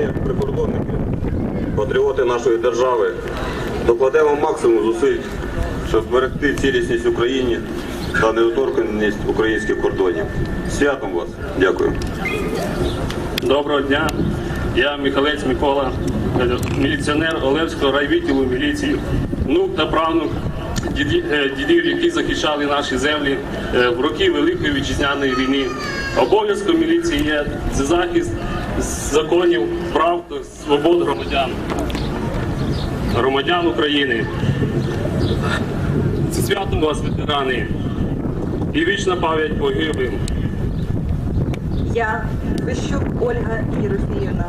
як прикордонники, патріоти нашої держави, докладемо максимум зусиль, щоб зберегти цілісність Україні та недоторканність українських кордонів. Святом вас! Дякую. Доброго дня. Я Михайлець Микола, е, міліціонер Олевського райвідділу міліції, внук та правнук е, дідів, які захищали наші землі е, в роки Великої вітчизняної війни. Обов'язком міліції є захист законів, прав та свобод громадян, громадян України. З святом вас, ветерани, і вічна пам'ять погиблим. Я Вищук Ольга Єрофіївна,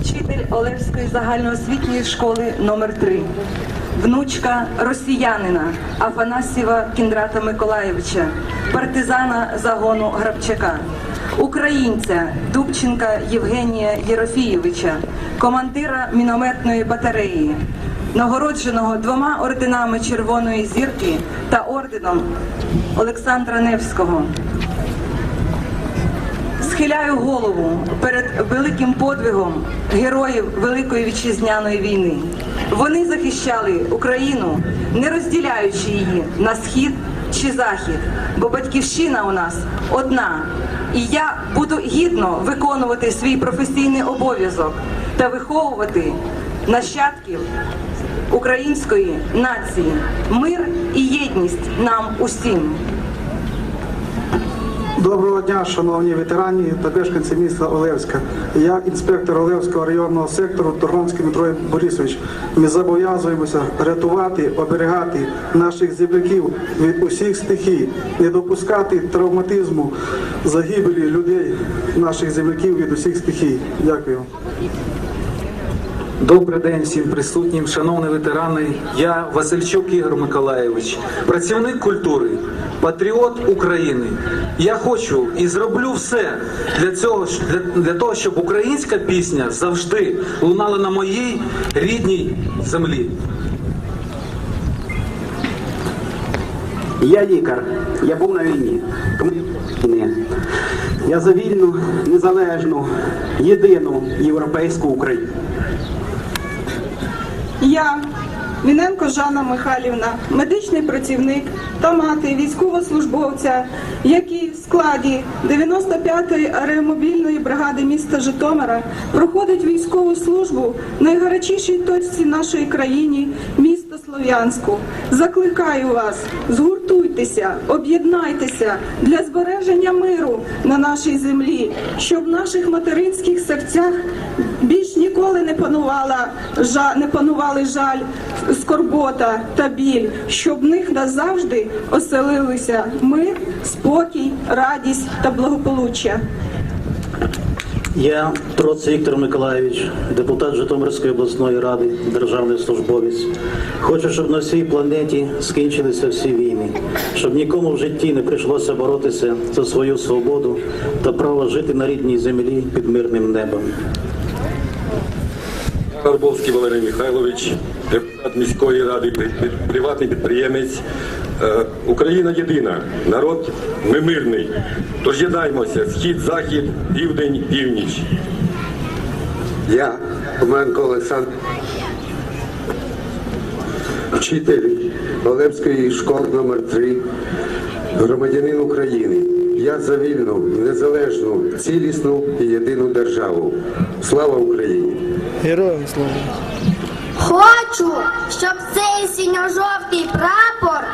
вчитель Олевської загальноосвітньої школи номер 3 внучка росіянина Афанасьєва Кіндрата Миколаєвича, партизана загону Грабчака, українця Дубченка Євгенія Єрофійовича, командира мінометної батареї, нагородженого двома орденами Червоної зірки та орденом Олександра Невського. Схиляю голову перед великим подвигом героїв Великої вітчизняної війни. Вони захищали Україну, не розділяючи її на схід чи захід, бо батьківщина у нас одна. І я буду гідно виконувати свій професійний обов'язок та виховувати нащадків української нації, мир і єдність нам усім. Доброго дня, шановні ветерані та мешканці міста Олевська. Я інспектор Олевського районного сектору Торгонський Дмитро Борисович. Ми зобов'язуємося рятувати, оберігати наших земляків від усіх стихій, не допускати травматизму, загибелі людей, наших земляків від усіх стихій. Дякую. Добрий день всім присутнім, шановні ветерани. Я Васильчук Ігор Миколаєвич, працівник культури, патріот України. Я хочу і зроблю все для цього, для, для того, щоб українська пісня завжди лунала на моїй рідній землі. Я лікар, я був на війні. Я за вільну, незалежну, єдину європейську Україну. Я, Міненко Жанна Михайлівна, медичний працівник та мати військовослужбовця, який в складі 95-ї аеромобільної бригади міста Житомира проходить військову службу в найгарячішій точці нашої країні, місто Слов'янську. Закликаю вас, згуртуйтеся, об'єднайтеся для збереження миру на нашій землі, щоб в наших материнських серцях більш ніколи не панувала не панували жаль, скорбота та біль, щоб в них назавжди оселилися мир, спокій, радість та благополуччя. Я Троц Віктор Миколаївич, депутат Житомирської обласної ради, державний службовець. Хочу, щоб на всій планеті скінчилися всі війни, щоб нікому в житті не прийшлося боротися за свою свободу та право жити на рідній землі під мирним небом. Гарбовський Валерій Михайлович, депутат міської ради, приватний підприємець. Е, Україна єдина, народ ми мирний. Тож єднаймося, схід, захід, південь, північ. Я, Оменко Олександр, вчитель Олевської школи номер 3 громадянин України. Я за вільну, незалежну, цілісну і єдину державу. Слава Україні! Героям слава! Хочу, щоб цей синьо-жовтий прапор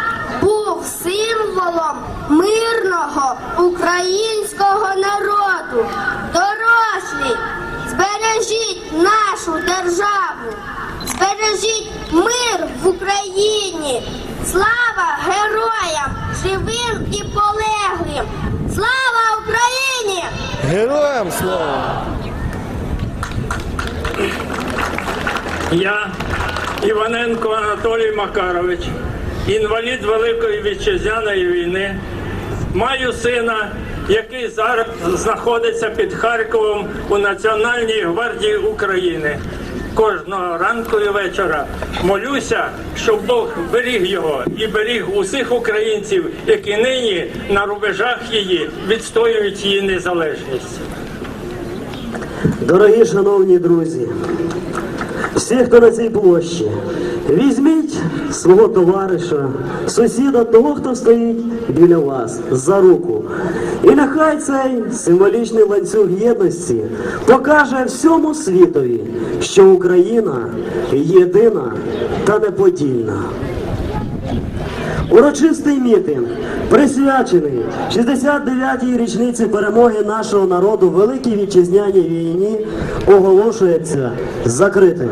був символом мирного українського народу. Дорослі, збережіть нашу державу, збережіть мир в Україні. Слава героям, живим і полеглим! Слава Україні! Героям слава! Я Іваненко Анатолій Макарович, інвалід Великої вітчизняної війни. Маю сина, який зараз знаходиться під Харковом у Національній гвардії України. Кожного ранку і вечора молюся, щоб Бог беріг його і беріг усіх українців, які нині на рубежах її відстоюють її незалежність. Дорогі шановні друзі, всі, хто на цій площі, візьміть свого товариша, сусіда, того, хто стоїть біля вас, за руку. І нехай цей символічний ланцюг єдності покаже всьому світові, що Україна єдина та неподільна. Урочистий мітинг, присвячений 69-й річниці перемоги нашого народу в Великій Вітчизняній війні, оголошується закритим.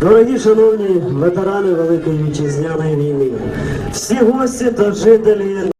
Дорогі шановні ветерани Великої Вітчизняної війни, всі гості та жителі